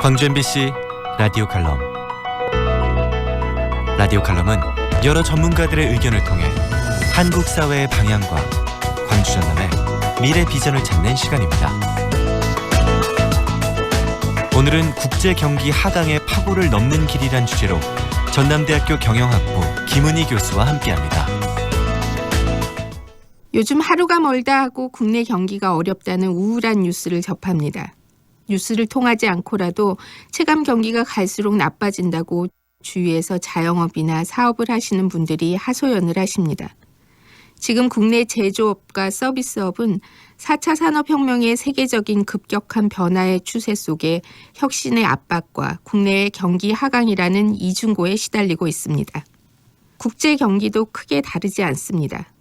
광주 MBC 라디오 칼럼 라디오 칼럼은 여러 전문가들의 의견을 통해 한국 사회의 방향과 광주 전남의 미래 비전을 찾는 시간입니다. 오늘은 국제 경기 하강의 파고를 넘는 길이란 주제로 전남대학교 경영학부 김은희 교수와 함께합니다. 요즘 하루가 멀다 하고 국내 경기가 어렵다는 우울한 뉴스를 접합니다. 뉴스를 통하지 않고라도 체감 경기가 갈수록 나빠진다고 주위에서 자영업이나 사업을 하시는 분들이 하소연을 하십니다. 지금 국내 제조업과 서비스업은 4차 산업혁명의 세계적인 급격한 변화의 추세 속에 혁신의 압박과 국내의 경기 하강이라는 이중고에 시달리고 있습니다. 국제 경기도 크게 다르지 않습니다.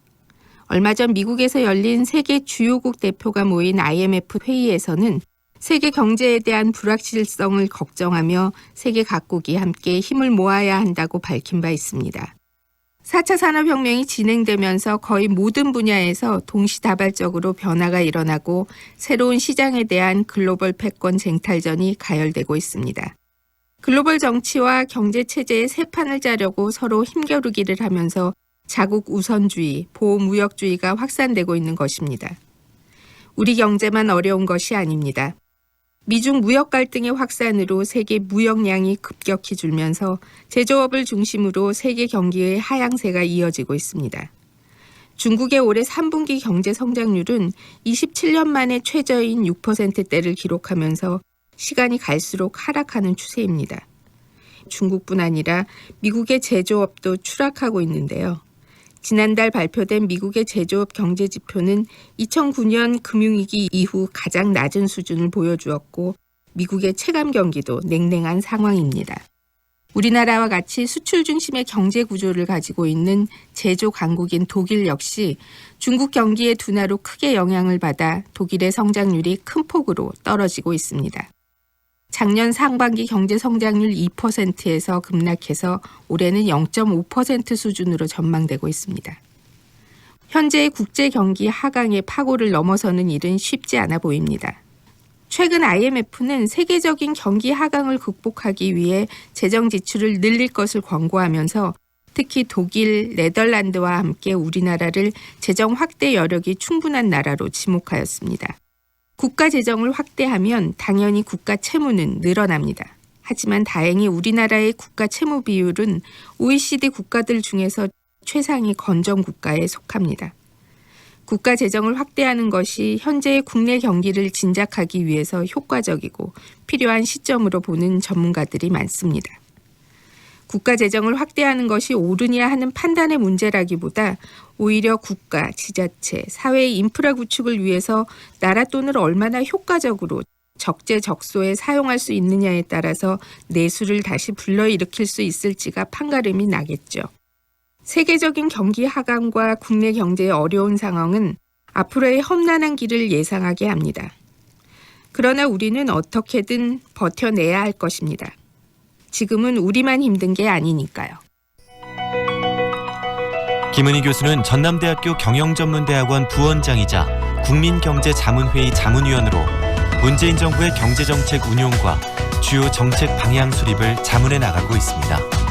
얼마 전 미국에서 열린 세계 주요국 대표가 모인 IMF 회의에서는 세계 경제에 대한 불확실성을 걱정하며 세계 각국이 함께 힘을 모아야 한다고 밝힌 바 있습니다. 4차 산업혁명이 진행되면서 거의 모든 분야에서 동시다발적으로 변화가 일어나고 새로운 시장에 대한 글로벌 패권 쟁탈전이 가열되고 있습니다. 글로벌 정치와 경제 체제의 새 판을 짜려고 서로 힘겨루기를 하면서 자국 우선주의, 보호 무역주의가 확산되고 있는 것입니다. 우리 경제만 어려운 것이 아닙니다. 미중 무역 갈등의 확산으로 세계 무역량이 급격히 줄면서 제조업을 중심으로 세계 경기의 하향세가 이어지고 있습니다. 중국의 올해 3분기 경제 성장률은 27년 만에 최저인 6%대를 기록하면서 시간이 갈수록 하락하는 추세입니다. 중국뿐 아니라 미국의 제조업도 추락하고 있는데요. 지난달 발표된 미국의 제조업 경제 지표는 2009년 금융위기 이후 가장 낮은 수준을 보여주었고 미국의 체감 경기도 냉랭한 상황입니다. 우리나라와 같이 수출 중심의 경제 구조를 가지고 있는 제조 강국인 독일 역시 중국 경기의 둔화로 크게 영향을 받아 독일의 성장률이 큰 폭으로 떨어지고 있습니다. 작년 상반기 경제 성장률 2%에서 급락해서 올해는 0.5% 수준으로 전망되고 있습니다. 현재의 국제 경기 하강의 파고를 넘어서는 일은 쉽지 않아 보입니다. 최근 IMF는 세계적인 경기 하강을 극복하기 위해 재정 지출을 늘릴 것을 권고하면서 특히 독일, 네덜란드와 함께 우리나라를 재정 확대 여력이 충분한 나라로 지목하였습니다. 국가 재정을 확대하면 당연히 국가 채무는 늘어납니다. 하지만 다행히 우리나라의 국가 채무 비율은 OECD 국가들 중에서 최상위 건전 국가에 속합니다. 국가 재정을 확대하는 것이 현재의 국내 경기를 진작하기 위해서 효과적이고 필요한 시점으로 보는 전문가들이 많습니다. 국가 재정을 확대하는 것이 옳으냐 하는 판단의 문제라기보다 오히려 국가, 지자체, 사회의 인프라 구축을 위해서 나라 돈을 얼마나 효과적으로 적재적소에 사용할 수 있느냐에 따라서 내수를 다시 불러일으킬 수 있을지가 판가름이 나겠죠. 세계적인 경기 하강과 국내 경제의 어려운 상황은 앞으로의 험난한 길을 예상하게 합니다. 그러나 우리는 어떻게든 버텨내야 할 것입니다. 지금은 우리만 힘든 게 아니니까요. 김은희 교수는 전남대학교 경영전문대학원 부원장이자 국민경제자문회의 자문위원으로 문재인 정부의 경제정책 운용과 주요 정책 방향 수립을 자문해 나가고 있습니다.